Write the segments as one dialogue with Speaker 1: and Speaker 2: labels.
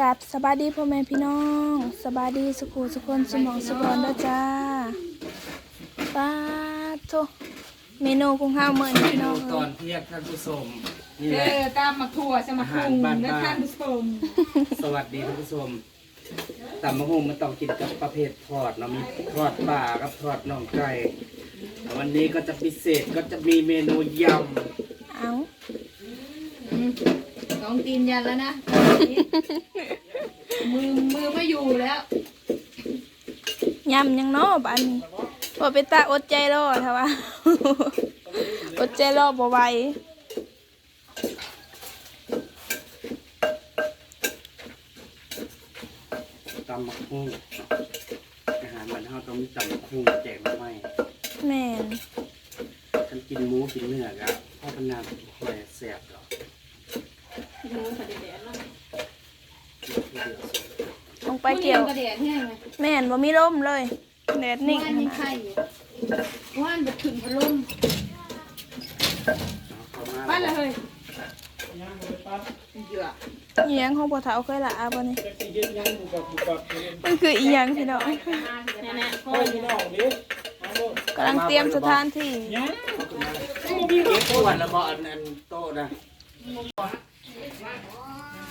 Speaker 1: กับสบายดีพ่อแม่พี่น้องสบายดีสุขุสุคนสมองสุบอนเด้อจ้าป้าโทเมนูของข้าวเมื่อ
Speaker 2: เม
Speaker 1: นี้พี่น้
Speaker 2: นู
Speaker 1: อง
Speaker 2: ตอนเที่ยงท่านผู้ชมนี่
Speaker 3: เอ
Speaker 2: แหละ
Speaker 3: อตามมาถั่วสมาคุง
Speaker 2: อาหารบ้านๆ
Speaker 3: และท่านผู้ชม
Speaker 2: สวัสดีท่านผู้ชมตำมะฮุงมันต้องกินกับประเภททอดเนาะมีทอดปลากับทอดน่องไก่แต่วันนี้ก็จะพิเศษก็จะมีเมนูย
Speaker 1: เอา
Speaker 3: ส องตีนยันแล้วนะมือมือไม่อยู่แล้ว
Speaker 1: ยำยังเนาะบ้านนี้บ่เป็นตาอดใจรอเถอะวะอดใจรอบ่ไหวำ
Speaker 2: ตำมะฮุงอาหารมันเฮาต้องมีตำมะฮุงแจกมาไม่
Speaker 1: แม่น
Speaker 2: ฉันกินหมูกินเนื้อครับพ่อพนานหอยแสบ ดอก
Speaker 1: ลงไปเกี่ยว
Speaker 3: กระเดียดแห้งไหม
Speaker 1: แม่นบ่มีลมเลยแดดนิ่ง
Speaker 3: ว่านยังไข่อยู่ว่านบดขึ้นพัดลม
Speaker 2: เอาเข้ามา
Speaker 3: ว่านละเฮ้ยเหยื่อ
Speaker 1: อีหยังของพ่อเฒ่าเคยละอาบ่นี่มันคืออีหยังพี่น้องกำลังเตรียมสถานที่
Speaker 2: เก็บขวดแล้วบ่อันนั้นโต๊ะนะ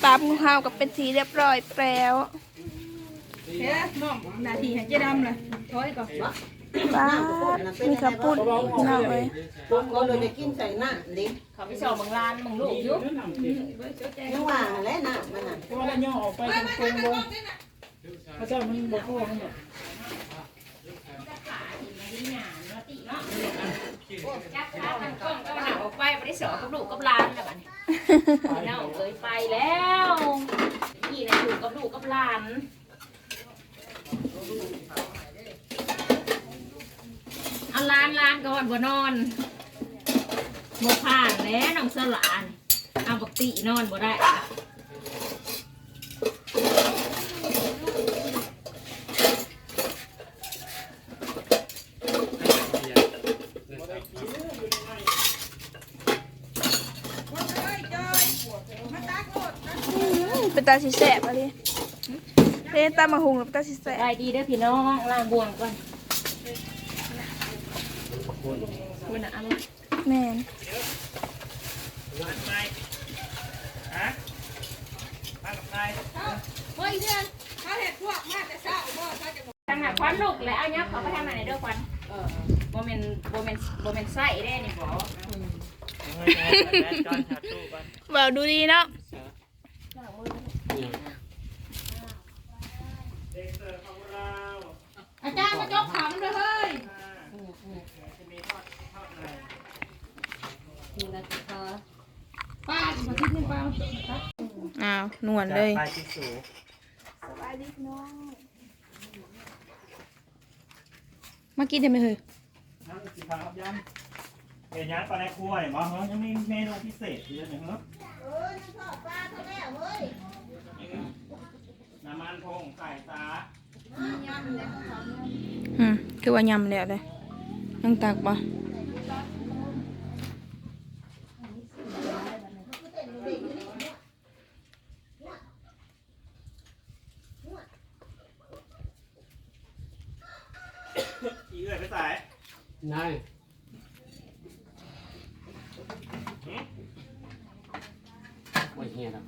Speaker 1: ปลาของข้าวกับเป็นทีเรียบร้อยแล้ว
Speaker 3: เฮ้ยน้องนาทีให้เจ๊ดำเลยถอยก่อน
Speaker 1: ปลามีข้าวปุ้นพี่น้องเอ้ย
Speaker 4: ผมก็เลยไปกินใส่หน้าเล็ก
Speaker 3: เขาไปสอบบางร้านบางลูกยุบ
Speaker 4: ยังว่าอะไรหน้ามันน่ะ
Speaker 5: เพราะว่าแล้วย่อออกไปตรงๆบ่พระเจ้ามันบ่พอมันบ่
Speaker 6: จับขาตั้งกล้องก็หนักออกไปไม่ได้สอกับลูกกับหลานแล้วบัดนี้เน่าเคยไปแล้วนี่นะอยู่กับลูกกับหลานเอาหลานหลานก่อนบ่นอนบ่ผ่านแล้วน้องสลานเอาบักตินอนบ่ได้
Speaker 1: อื้อเป็น ตาสิแสบอะไรเป็นตามาหุงหรือเป็นตาสิแสบ
Speaker 6: ได้ดีเด้อพี่น้องล้างบวงก่อน
Speaker 2: คุณ
Speaker 6: คุณน่ะเอัน
Speaker 1: แม่น
Speaker 3: เฮ้ยเพื่อนเขาเห็ดพวกมาแต่เช้าบ่เขาจะ
Speaker 6: ทางหน้าควันลูกแล้วเอาเนี้ยเขาไปทำอะไรเด้อควันโบเมนโบเมนโบเมนไส้ได้นี่บ่
Speaker 1: เบาดูดีเนาะ
Speaker 3: อาจารย์มาจกขำเลยเฮ้ย
Speaker 4: นี่นะคอ
Speaker 3: ป้ามาที่นี่ป้า
Speaker 1: อ้าว นวลเลย
Speaker 2: ไปที่สู
Speaker 1: สบายดีพี่น้องมากินได้ไหมเฮ้ย
Speaker 5: น้ำสิครับยันเอ็นยันปลาในครัวเนี่ยบ่เฮ้ยยังมีเมนูพิเศษอยู่เนี่ยเฮ้ยน้ำมันพงไก่ตา
Speaker 1: อืมคือว่ายำแล้วเลยยังตักปะ
Speaker 5: อีเอื้อยไปใส่
Speaker 2: นายไม่เฮียนะ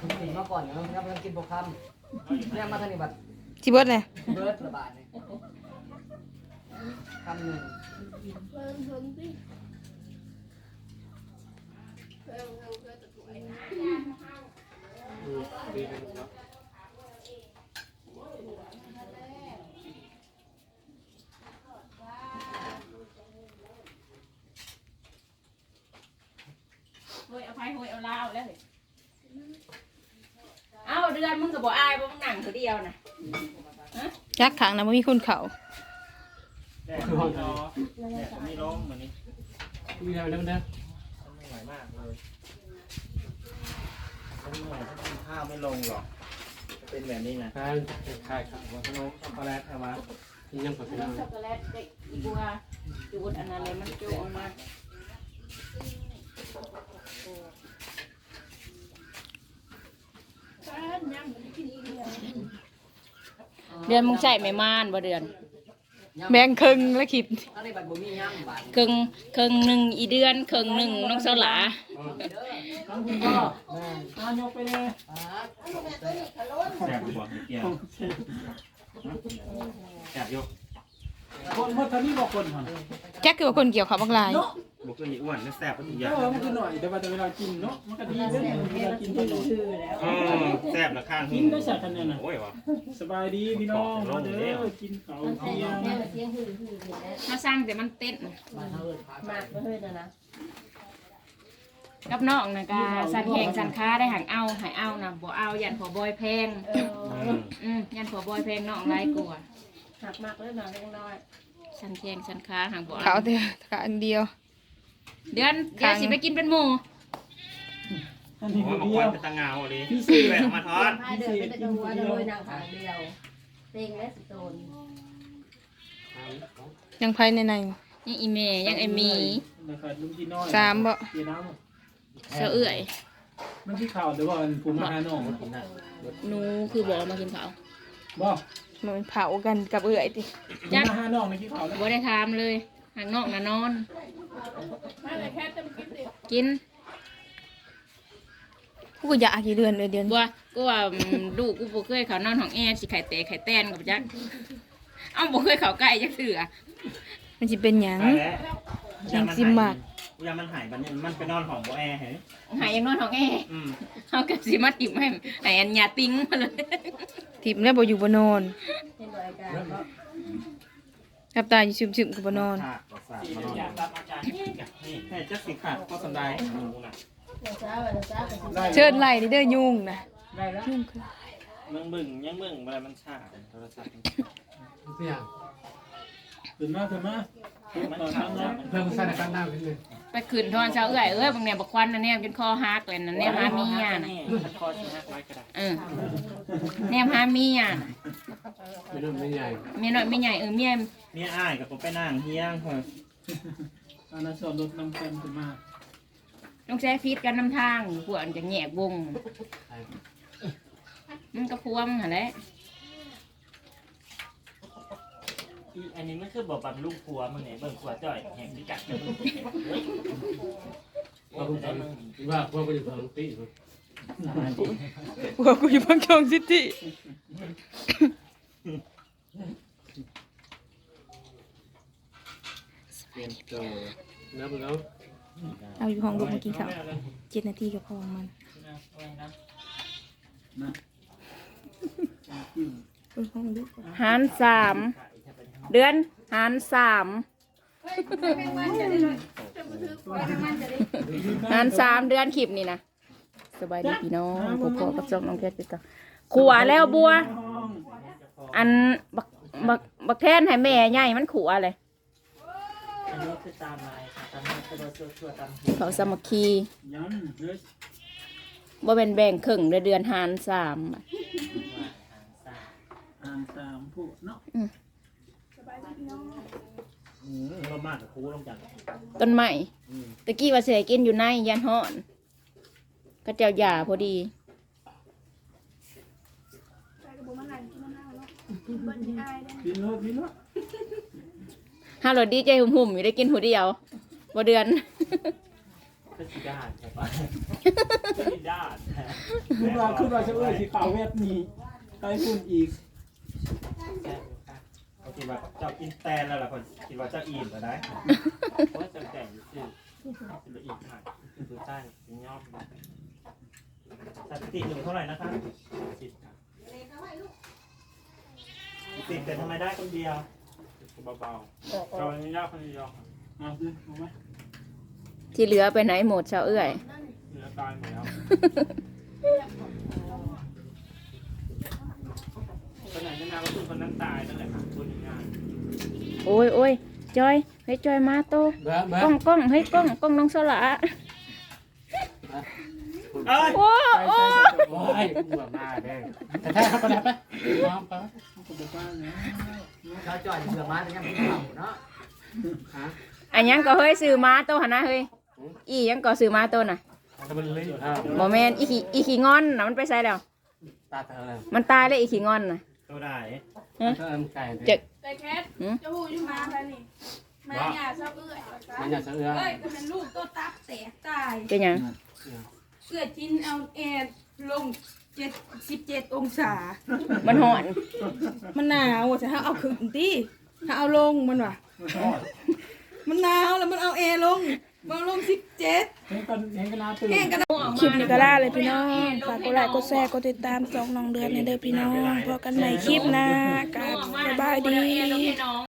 Speaker 4: คุณกินมาก่อนนะครับกำลังกินโปรคำเนี่ยมาทางนี้บัด
Speaker 1: จิเบิดเลย
Speaker 4: เบิร์ดระบาดเลยคำหนึ่ง
Speaker 2: ดีเลยเนาะ
Speaker 6: เฮ้ยเอาไฟเฮ้ยเอาลาวแล้วเฮ้ยเอาเดื อนมึงก็บ่อายบ่มึงนั่งคนเดียวน่ะ
Speaker 1: ยักขังนะมันมีคนเขา
Speaker 5: แดดมีรอแดดก็มีลมเหมือนนี้
Speaker 2: มีอะไรแล้วนะ
Speaker 5: มันเหนื่อยมากเลยมันเหนื่อยถ้ากินข้าวไม่ลงหรอกจะเป็นแบบนี้นะ
Speaker 2: การขายข้าวว่าขนมช็อกโกแลตเอามาที่ยังผัก
Speaker 6: น้ำช็อกโกแลตเด็กอีบัวจูดอันนั้นเลยมันจูออกมา
Speaker 3: ใส่
Speaker 6: เดือนมึงใส่ไม่ม่านบ่เดือน
Speaker 1: แบ่งครึ่งแล้วคิด
Speaker 4: อันนี้บัตรบ่มีย่ำบาท
Speaker 6: ครึ่งครึ่งหนึ่งอีเดือนครึ่งหนึ่งน้องสลา
Speaker 5: ทั้งคุณพ่อตายกไปเลย
Speaker 4: อ่า
Speaker 5: แสบบอกเกี่ยวแสบยกคนพอทานี่บอกคนหัน
Speaker 1: แจ็คคือว่าคนเกี่ยวข้าวบักลาย
Speaker 5: บอก ตัวนี้อ้วนแสบก็ทุกอย่าง
Speaker 7: เออมันคือหน่อยแต่ว่าแต่เวลากินเนาะมันก็ดีเด้อเวลากินตลอด
Speaker 5: อืมแสบละข้าง
Speaker 7: กินได้สักคะแนนน่ะ
Speaker 5: โอ้ยวะ
Speaker 7: สบายดีพี่น้องมาเด้อกินข้าวเที่ยง
Speaker 6: มาสร้างแต่มันเต้น
Speaker 4: บ้านเฮาเอิ้นพาไป
Speaker 6: กับน้องนะกาสันแข่งสันค้าได้หังเอาใหายเอานะบ่เอายันพอบอยแพงอืมยันพอบอยแพงน้องไรกลัว
Speaker 3: หักมากเลยหน่อยเล็กน้อย
Speaker 6: สันแข่งสันค้าหังบ่
Speaker 1: เขา
Speaker 6: เอา
Speaker 1: แต่ขาอันเดียว
Speaker 6: เดือนเดี๋ยวสิไปกินเป็นหมู่
Speaker 7: อันนี้
Speaker 5: โอ้
Speaker 7: ค
Speaker 5: ย
Speaker 7: น
Speaker 5: บาง
Speaker 7: เดียว
Speaker 5: คนเป็นตางาวเลย
Speaker 7: พี่เสก
Speaker 5: แหวกมาทอด
Speaker 3: พายเดินไปแต่จังหวัดเลยนางขางเดียวเต็งและสโตน
Speaker 1: ยังภายในใน
Speaker 6: ยังอีเมยังไอหมี
Speaker 7: นะครับลุงที่น้อย
Speaker 1: สามบ่
Speaker 7: เกี่ยน้
Speaker 6: เสาเอื่อยำ
Speaker 7: มันที่ข่าวหรือว่าผมมาหาน้อง
Speaker 6: หนูคือบ่มากินข้าว
Speaker 7: บ่
Speaker 1: มันเผากันกับเอื่อยติ
Speaker 7: ผมมาหาน้องในที่ข่าวแล้ว
Speaker 6: บ่ได้ถามเลย หังนอกน่ะนอน กิน
Speaker 1: กูก็อยากกี่เดือนเลยเดือน
Speaker 6: บัวกูว่าอืมลูกกูบ่เคยเขานอนห้องแอร์สิไข่เตะไข่แตนกับจักเอ้าบ่เคยเขาใกล้จักเถื่อ
Speaker 1: มันจะเป็นหยัง
Speaker 5: ไปแล้ว
Speaker 1: แข่งซิมมาก
Speaker 5: ยามันหายบันเนี่ยมันไปนอนของโบแอร์เห็น
Speaker 6: หายยังนอนห้องแอร์
Speaker 5: อืม
Speaker 6: เอากับสิมาติ่มให้ให้อันยาติ้งมาเลย
Speaker 1: ทิมแล้วบ่อยู่บ่นอน
Speaker 3: เห็นรายการก็
Speaker 1: กับตาอยู่ซึมๆกับบ่นอน
Speaker 5: ขาดประสาทมานอนนี่แค่จะสิขาดก็สบายหนูน่ะ
Speaker 3: เดี๋ยวเช้าเดี๋ยวเช้าไปสิ
Speaker 7: ได้
Speaker 1: เชิญไล่นี่เด้อยุงนะ
Speaker 7: ได้แล้ว
Speaker 1: ยุงคือ
Speaker 5: มึงบึ่งยังมึงเวลามันชาโทรศัพท์
Speaker 4: เสียง
Speaker 7: ขึ้นมาขึ้นมาขึ้น
Speaker 5: มัน
Speaker 7: มา
Speaker 5: ชา
Speaker 7: ทางนั้น
Speaker 4: เพิ่มใส่ในกันน้ำขึ้นเลย
Speaker 6: ไปขืนทอนเช้าเอ้อยเอ้ยบางเนี่ยบักควันน่ะเนี่ยเป็นคอหักเลยนะเนี่ยหาเมียน่ะ
Speaker 5: คอชิหักไว้ก็ได้
Speaker 6: เออเนี่ยหาเมียน่ะ
Speaker 4: ไม่รุ่นไม่ใหญ่
Speaker 6: เมียน้อยเมียใหญ่เออเมีย
Speaker 5: นี่อ้ายกับผมไปนั่งเฮียงคน
Speaker 7: อันนั้นสอนรถนำกันขึ้นมา
Speaker 6: ต้องใช้ฟีดกันนำทางพวกอันจะแงกวงมันก็พวงหั่นแหละ
Speaker 5: อันนี้มันคือบอกบัตรลูกครัวมึงเนี่ยเบิ่งครัวจ่อยแห่งพิกัดมึง
Speaker 4: ว่าคุณตอนว่าพวกมันอยู่ทางปี
Speaker 1: พวกกูอยู่พังชองซิตี้
Speaker 4: น้ำแล้ว
Speaker 1: เอาอยู่ห้องลูกเมื่อกี้เขาเจ็ดนาทีกับพอมันเอาห้องลูก
Speaker 6: หารสามเดือนหารสามหารสามเดือนคลิปนี่นะสบายดีพี่น้องพบกับจองน้องแคทกันขัวแล้วบัว อันบักบักบักแทนให้แม่ใหญ่มันขัวเลย
Speaker 5: อันนี้คือตามลายค่ะตามมาตัวตัวตัวตาม
Speaker 6: เขาสามัคคี
Speaker 7: ยันเฮ้ย
Speaker 6: บ่เป็นแบ่งครึ่งเดือนเดือนหารสาม
Speaker 7: อ่านตามผู้เนาะ
Speaker 5: อืมเรามากกับครูลงจาก
Speaker 6: ต้นไม้ตะกี้ว่าเสียกินอยู่ในยันฮ้อนก็เจ้าหย่าพอดี
Speaker 7: กินรถกินรถ
Speaker 6: ห้าโรดีใจหุ่มๆอยู่ได้กินหัวเดียวบ่เดือน
Speaker 5: ก็สีดาดใช่ปะสีดาด
Speaker 7: ขึ้นมาขึ้นมาจะเอ้ยที่ข่าวเวทมีไต้ฝุ่นอีก
Speaker 5: เขาคิดว่าเจ้าอินแตนแล้วล่ะคนคิดว่าเจ้าอิ่มแล้วได้เพราะว่าเจ้าแต่งอยู่ซื่อสิบละอีกหน่อยดูใต้สิยอบสถิติหนึ่งเท่าไหร่นะครับสิบ ครับสิบแต่ทำไมได้คนเดียวเบาๆเราไม่ยากคนเดียว
Speaker 7: เอาดิเอาไหม
Speaker 6: ที่เหลือไปไหนหมดชาวเอื้อย
Speaker 5: เหลือตายหมดแล้วคนไหนจะมาก็คือคนนั้นตายนั่นแหละครับคนงาน
Speaker 6: โอ้ยโอ้ยจอยเฮ้ยจอยมาโต
Speaker 4: เบ้อเบ้
Speaker 6: กล้องกล้องเฮ้ยกล้องกล้องน้องสละ
Speaker 5: เอ้ย
Speaker 6: โอ้โอ้
Speaker 4: โอ้ยหัวมาแดงแต่ถ้าเขาไปแล้วไปพร้อมไป
Speaker 7: เขาบอกว่าไง
Speaker 4: เขาจ่อยเสือมาแต่ยังไม่เข้าเนาะฮะ
Speaker 6: อันยังก็เฮ้ยซื้อมาโตหนนะเฮ้ยอียังก็ซื้อมาโตน่ะ
Speaker 4: ถ้ามันเล่นอยู่ท่า
Speaker 6: บ่แม่นอีขี้อีขี้งอนน่ะมันไปใส่แล้ว
Speaker 2: ตาเธอเลย
Speaker 6: มันตายแล้วอีขี้งอนน่ะ
Speaker 5: ตัวได้
Speaker 2: เธอไก่
Speaker 6: เจ็ก
Speaker 3: แต่แคท
Speaker 6: หืม
Speaker 3: จะหูอยู่มาแล้วนี่มาหยาชอบเอื้อย
Speaker 2: มันอยากจะเอื้อ
Speaker 3: เอ้ยก็เป็นลูกตัวตับแตกตาย
Speaker 6: เป็นหยัง
Speaker 3: เอื้อยจินเอาแอร์ลงเจ็ดสิบเจ็ดองศา
Speaker 6: มันหอน
Speaker 3: มันหนาวอะจะถ้าเอาขึ้นดิถ้าเอาลงมันว่ะ มันหนาวแล้วมันเอาแอร์ลงมันเอาลงสิบเจ็ด
Speaker 7: เห็นกันเห็นกันนาตื่น
Speaker 3: แห้งกัน
Speaker 1: คลิปนี้ก็ล่าเลยพี่น้อง ฝากกดไลค์กดแชร์กดติดตามสองน้องเดือนในเด้อพี่น้องพบกันใหม่คลิปหน้ากับสบายดี